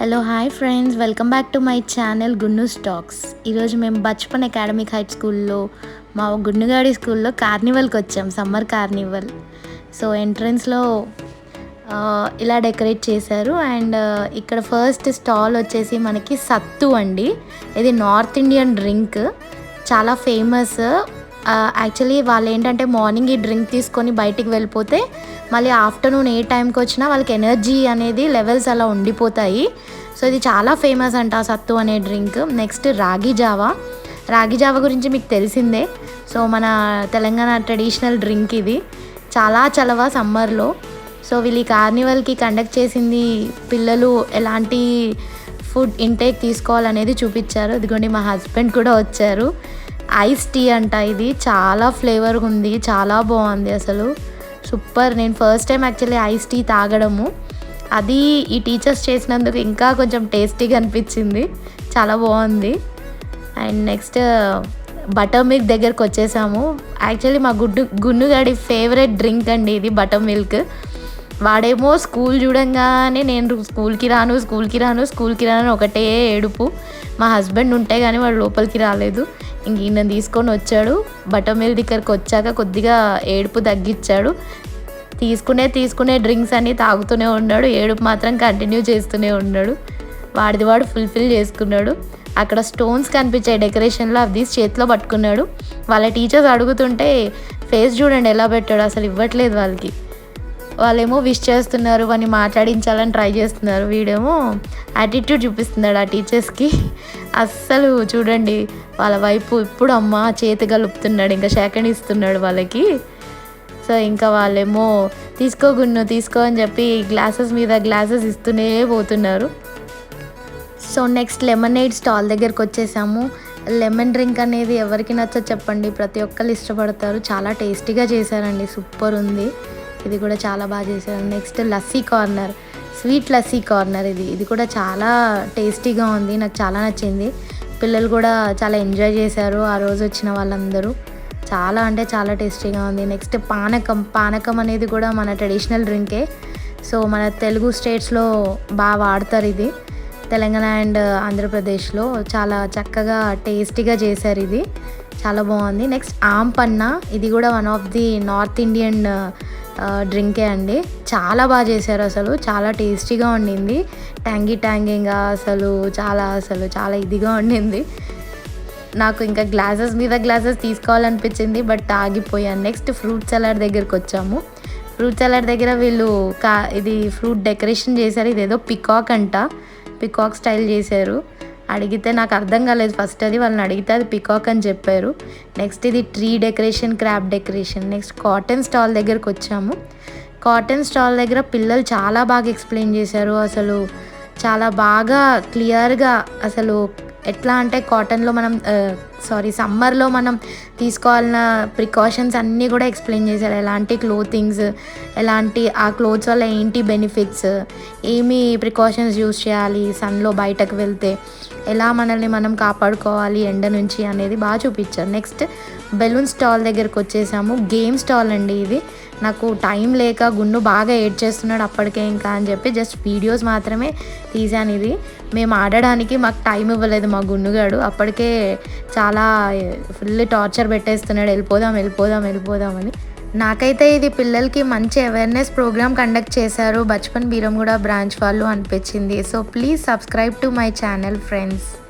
Hello hi friends welcome back to my channel Gunnu stocks ఈరోజు మేము Bachpan academic high స్కూల్లో మా గున్నుగాడి స్కూల్లో కార్నివల్కి వచ్చాం సమ్మర్ కార్నివల్ సో ఎంట్రన్స్లో ఇలా డెకరేట్ చేశారు. అండ్ ఇక్కడ ఫస్ట్ స్టాల్ వచ్చేసి మనకి సత్తు అండి. ఇది నార్త్ ఇండియన్ డ్రింక్ చాలా ఫేమస్ యాక్చువల్లీ వాళ్ళు ఏంటంటే మార్నింగ్ ఈ డ్రింక్ తీసుకొని బయటికి వెళ్ళిపోతే మళ్ళీ ఆఫ్టర్నూన్ ఏ టైంకి వచ్చినా వాళ్ళకి ఎనర్జీ అనేది లెవెల్స్ అలా ఉండిపోతాయి. సో ఇది చాలా ఫేమస్ అంట సత్తు అనే drink next ragi Java. Ragi Java గురించి మీకు తెలిసిందే. సో మన తెలంగాణ ట్రెడిషనల్ డ్రింక్ ఇది. చాలా చలవ సమ్మర్లో సో వీళ్ళు ఈ కార్నివల్కి కండక్ట్ చేసింది పిల్లలు ఎలాంటి ఫుడ్ ఇంటేక్ తీసుకోవాలనేది చూపించారు. ఇదిగోండి మా హస్బెండ్ కూడా వచ్చారు. ఐస్ టీ అంట ఇది. చాలా ఫ్లేవర్గా ఉంది. చాలా బాగుంది అసలు. సూపర్ నేను first time actually ice tea తాగడము. అది ఈ టీచర్స్ చేసినందుకు ఇంకా కొంచెం టేస్టీగా అనిపించింది. చాలా బాగుంది. అండ్ నెక్స్ట్ బటర్ మిల్క్ దగ్గరకు వచ్చేసాము. యాక్చువల్లీ మా గుడ్డు గున్నుగాడి ఫేవరెట్ డ్రింక్ అండి ఇది బటర్ మిల్క్ వాడేమో స్కూల్ చూడంగానే నేను స్కూల్కి రాను స్కూల్కి రాను స్కూల్కి రాను ఒకటే ఏడుపు. మా హస్బెండ్ ఉంటే కానీ వాడు లోపలికి రాలేదు. ఈయన తీసుకొని వచ్చాడు. బటర్మిల్ దగ్గరకు వచ్చాక కొద్దిగా ఏడుపు తగ్గించాడు. తీసుకునే తీసుకునే డ్రింక్స్ అన్నీ తాగుతూనే ఉన్నాడు. ఏడుపు మాత్రం కంటిన్యూ చేస్తూనే ఉన్నాడు. వాడిది వాడు ఫుల్ఫిల్ చేసుకున్నాడు. అక్కడ స్టోన్స్ కనిపించాయి డెకరేషన్లో అవి తీసి చేతిలో పట్టుకున్నాడు. వాళ్ళ టీచర్స్ అడుగుతుంటే ఫేస్ చూడండి ఎలా పెట్టాడు అసలు ఇవ్వట్లేదు వాళ్ళకి. వాళ్ళేమో విష్ చేస్తున్నారు వాడిని మాట్లాడించాలని ట్రై చేస్తున్నారు. వీడేమో యాటిట్యూడ్ చూపిస్తున్నాడు ఆ టీచర్స్కి. అస్సలు చూడండి వాళ్ళ వైపు ఇప్పుడు అమ్మ చేతి గలుపుతున్నాడు ఇంకా సెకండ్ ఇస్తున్నాడు వాళ్ళకి. సో ఇంకా వాళ్ళేమో తీసుకో గున్ను తీసుకో అని చెప్పి గ్లాసెస్ మీద గ్లాసెస్ ఇస్తూనే పోతున్నారు. సో నెక్స్ట్ లెమనేడ్ స్టాల్ దగ్గరకు వచ్చేసాము. లెమన్ డ్రింక్ అనేది ఎవరికి నచ్చో చెప్పండి. ప్రతి ఒక్కరు ఇష్టపడతారు. చాలా టేస్టీగా చేశారండి. సూపర్ ఉంది. ఇది కూడా చాలా బాగా చేశారు. Next lassi corner sweet lassi corner ఇది. ఇది కూడా చాలా టేస్టీగా ఉంది. నాకు చాలా నచ్చింది. పిల్లలు కూడా చాలా ఎంజాయ్ చేశారు ఆ రోజు వచ్చిన వాళ్ళందరూ. చాలా అంటే చాలా టేస్టీగా ఉంది. నెక్స్ట్ పానకం. పానకం అనేది కూడా మన ట్రెడిషనల్ డ్రింకే సో మన తెలుగు స్టేట్స్లో బాగా వాడతారు ఇది. తెలంగాణ అండ్ ఆంధ్రప్రదేశ్లో చాలా చక్కగా టేస్టీగా చేశారు ఇది. చాలా బాగుంది. నెక్స్ట్ ఆంపన్న ఇది కూడా one of the north Indian డ్రింకే అండి. చాలా బాగా చేశారు అసలు. చాలా టేస్టీగా ఉండింది ట్యాంగీ ట్యాంగింగ్గా అసలు చాలా అసలు చాలా ఇదిగా ఉండింది నాకు ఇంకా గ్లాసెస్ మీద గ్లాసెస్ తీసుకోవాలనిపించింది బట్ ఆగిపోయాను. నెక్స్ట్ ఫ్రూట్ సలాడ్ దగ్గరికి వచ్చాము. ఫ్రూట్ సలాడ్ దగ్గర వీళ్ళు కా ఇది ఫ్రూట్ డెకరేషన్ చేశారు. ఇదేదో పికాక్ అంట. పికాక్ స్టైల్ చేశారు. అడిగితే నాకు అర్థం కాలేదు. ఫస్ట్ అది వాళ్ళని అడిగితే అది పికాక్ అని చెప్పారు. నెక్స్ట్ ఇది tree decoration crop decoration next cotton stall దగ్గరకు వచ్చాము. కాటన్ స్టాల్ దగ్గర పిల్లలు చాలా బాగా ఎక్స్ప్లెయిన్ చేశారు. అసలు చాలా బాగా క్లియర్గా అసలు ఎట్లా అంటే కాటన్లో మనం సారీ సమ్మర్లో మనం తీసుకోవాలన్న ప్రికాషన్స్ అన్నీ కూడా ఎక్స్ప్లెయిన్ చేశారు. ఎలాంటి క్లోతింగ్స్ ఎలాంటి ఆ క్లోత్స్ వల్ల ఏంటి బెనిఫిట్స్ ఏమి ప్రికాషన్స్ యూస్ చేయాలి సన్లో బయటకు వెళ్తే ఎలా మనల్ని మనం కాపాడుకోవాలి ఎండ నుంచి అనేది బాగా చూపించారు. నెక్స్ట్ బెలూన్ స్టాల్ దగ్గరకు వచ్చేసాము. గేమ్ స్టాల్ అండి ఇది. నాకు టైం లేక గుండు బాగా ఏడ్ చేస్తున్నాడు అప్పటికే ఇంకా అని చెప్పి జస్ట్ వీడియోస్ మాత్రమే తీశాను ఇది. మేము ఆడడానికి మాకు టైం ఇవ్వలేదు మా గుండుగాడు అప్పటికే చాలా ఫుల్ టార్చర్ పెట్టేస్తున్నాడు. వెళ్ళిపోదాం వెళ్ళిపోదాం వెళ్ళిపోదామని నాకైతే ఇది పిల్లలకి మంచి అవేర్నెస్ ప్రోగ్రామ్ కండక్ట్ చేశారు. బచ్పన్ బీరంగూడ బ్రాంచ్ వాళ్ళు అనిపించింది. So please subscribe to my channel friends